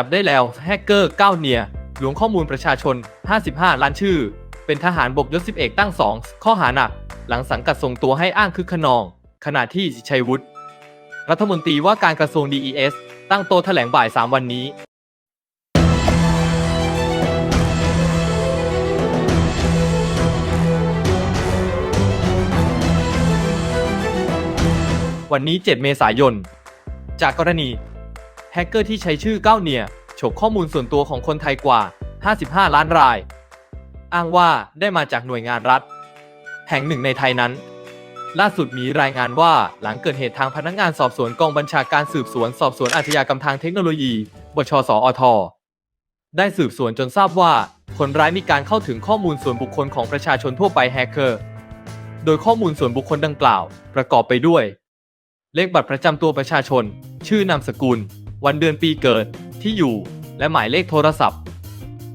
จับได้แล้วแฮกเกอร์ก้าเนียหลวงข้อมูลประชาชน 55 ล้านชื่อ เป็นทหารบกยศ11ตั้ง2ข้อหาหนัก หลังสังกัดส่งตัวให้อ้างคึกขนอง ขณะที่ชัยวุฒิรัฐมนตรีว่าการกระทรวง DES ตั้งโตแถลงบ่าย 3 วันนี้วันนี้ 7 เมษายน จากกรณี ฮกเกอร์ที่ใช้ชื่อก้าวเนียฉกข้อมูลส่วนตัวของคนไทยกว่า 55 ล้านราย อ้างว่าได้มาจากหน่วยงานรัฐ แห่งหนึ่งในไทยนั้น ล่าสุดมีรายงานว่าหลังเกิดเหตุทางพนักงานสอบสวนกองบัญชาการสืบสวนสอบสวนอาชญากรรมทางเทคโนโลยี บชสอทได้สืบสวนจนทราบว่า คนร้ายมีการเข้าถึงข้อมูลส่วนบุคคลของประชาชนทั่วไปแฮกเกอร์ โดยข้อมูลส่วนบุคคลดังกล่าว ประกอบไปด้วย เลขบัตรประจำตัวประชาชน ชื่อนามสกุล วันเดือนปีเกิด ที่อยู่ และหมายเลขโทรศัพท์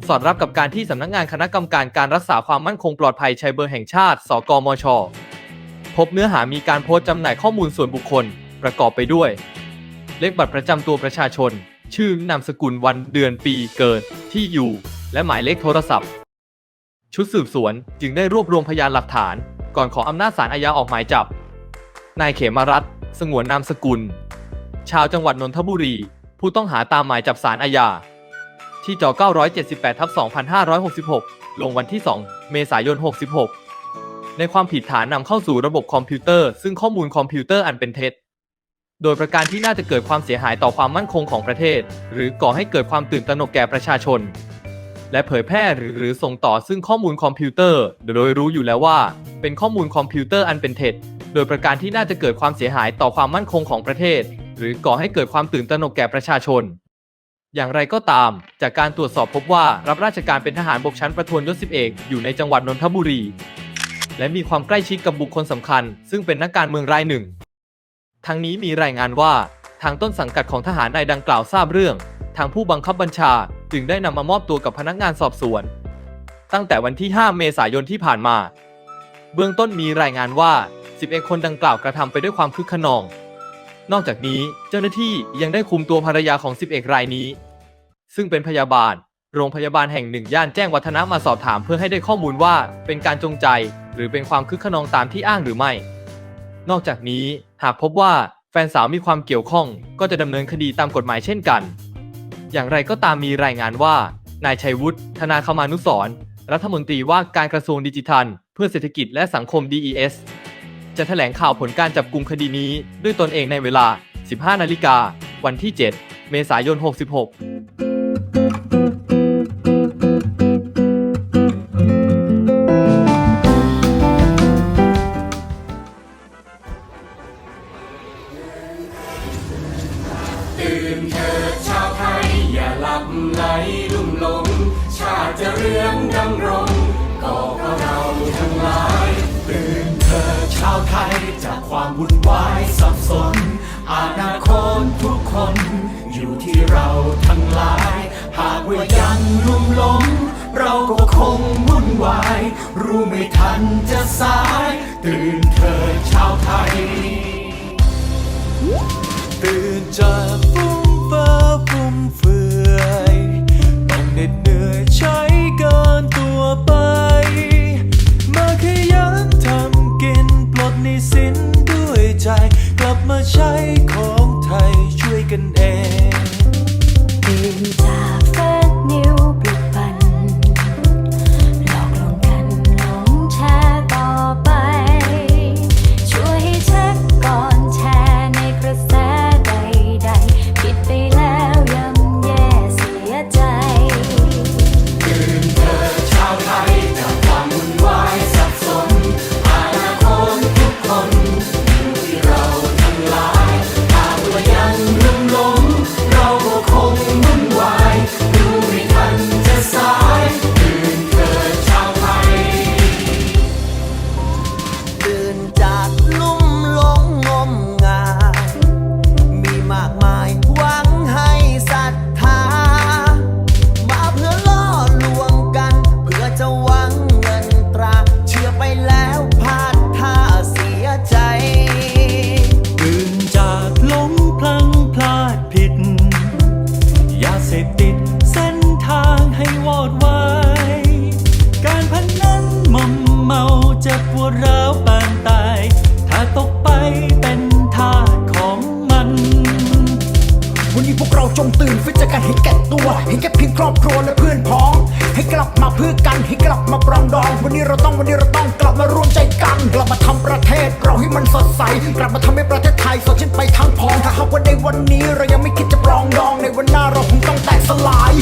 สอดรับกับการที่สำนักงานคณะกรรมการการรักษาความมั่นคงปลอดภัยไซเบอร์แห่งชาติ สกมช พบเนื้อหามีการโพสต์จำหน่ายข้อมูลส่วนบุคคล ประกอบไปด้วย เลขบัตรประจำตัวประชาชน ชื่อนามสกุลวันเดือนปีเกิด ที่อยู่ และหมายเลขโทรศัพท์ ชุดสืบสวนจึงได้รวบรวมพยานหลักฐาน ก่อนขออำนาจศาลอาญาออกหมายจับ นายเขมรัตน์สงวนนามสกุล ชาวจังหวัดนนทบุรี ผู้ต้องหาตามหมายจับศาลอาญา ที่จ978ทับ2566 ลงวันที่ 2 เมษายน 66 ในความผิดฐานนำเข้าสู่ระบบคอมพิวเตอร์ ซึ่งข้อมูลคอมพิวเตอร์อันเป็นเท็จ โดยประการที่น่าจะเกิดความเสียหายต่อความมั่นคงของประเทศ หรือก่อให้เกิดความตื่นตระหนกแก่ประชาชน และเผยแพร่หรือหรือส่งต่อซึ่งข้อมูลคอมพิวเตอร์ โดยรู้อยู่แล้วว่า เป็นข้อมูลคอมพิวเตอร์อันเป็นเท็จ โดยประการที่น่าจะเกิดความเสียหายต่อความมั่นคงของประเทศ หรือก่อให้เกิดความตื่นตระหนกแก่ประชาชน อย่างไรก็ตาม จากการตรวจสอบพบว่ารับราชการเป็นทหารบกชั้นประทวนยศสิบเอกอยู่ในจังหวัดนนทบุรี และมีความใกล้ชิดกับบุคคลสำคัญ ซึ่งเป็นนักการเมืองรายหนึ่ง ทั้งนี้มีรายงานว่าทางต้นสังกัดของทหารนายดังกล่าวทราบเรื่อง ทางผู้บังคับบัญชาจึงได้นำมามอบตัวกับพนักงานสอบสวน ตั้งแต่วันที่ 5 เมษายนที่ผ่านมา เบื้องต้นมีรายงานว่า 11 คนดังกล่าวกระทำไปด้วยความคึกขนอง นอกจากนี้เจ้าหน้าที่ยังได้คุมตัวภรรยาของ11รายนี้ ซึ่งเป็นพยาบาล โรงพยาบาลแห่งหนึ่งย่านแจ้งวัฒนะมาสอบถามเพื่อให้ได้ข้อมูลว่าเป็นการจงใจ หรือเป็นความคึกขนองตามที่อ้างหรือไม่ นอกจากนี้หากพบว่าแฟนสาวมีความเกี่ยวข้อง ก็จะดำเนินคดีตามกฎหมายเช่นกัน อย่างไรก็ตามมีรายงานว่า นายชัยวุฒิธนาคมานุสรรัฐมนตรีว่าการกระทรวงดิจิทัล เพื่อเศรษฐกิจและสังคม DES จะแถลงข่าวผลการจับกลุ่มคดีนี้ด้วยตนเองในเวลา 15 นาฬิกา วันที่ 7 เมษายน 66ไทยอย่าหลับไหลลุ่มหลง ชาติจะเรืองดำรง จากความวุ่นวายสับสน อนาคตทุกคน อยู่ที่เราทั้งหลาย หากว่ายังลุ่มหลงเราก็คงวุ่นวาย รู้ไม่ทันจะสาย ตื่น ลั วร้าวปานตาย ถ้าตกไปเป็นทาสของมัน วันนี้พวกเราจงตื่นฟื้นจากการเห็นแก่ตัว เห็นแก่เพียงครอบครัวและเพื่อนพ้อง ให้กลับมาเพื่อกันให้กลับมาปรองดอง วันนี้เราต้องวันนี้เราต้องกลับมารวมใจกันกลับมาทำประเทศเราให้มันสดใส กลับมาทำให้ประเทศไทยสดชื่นไปทั้งพ้องถ้าหากว่าในวันนี้เรายังไม่คิดจะปรองดองในวันหน้าเราคงต้องแตกสลาย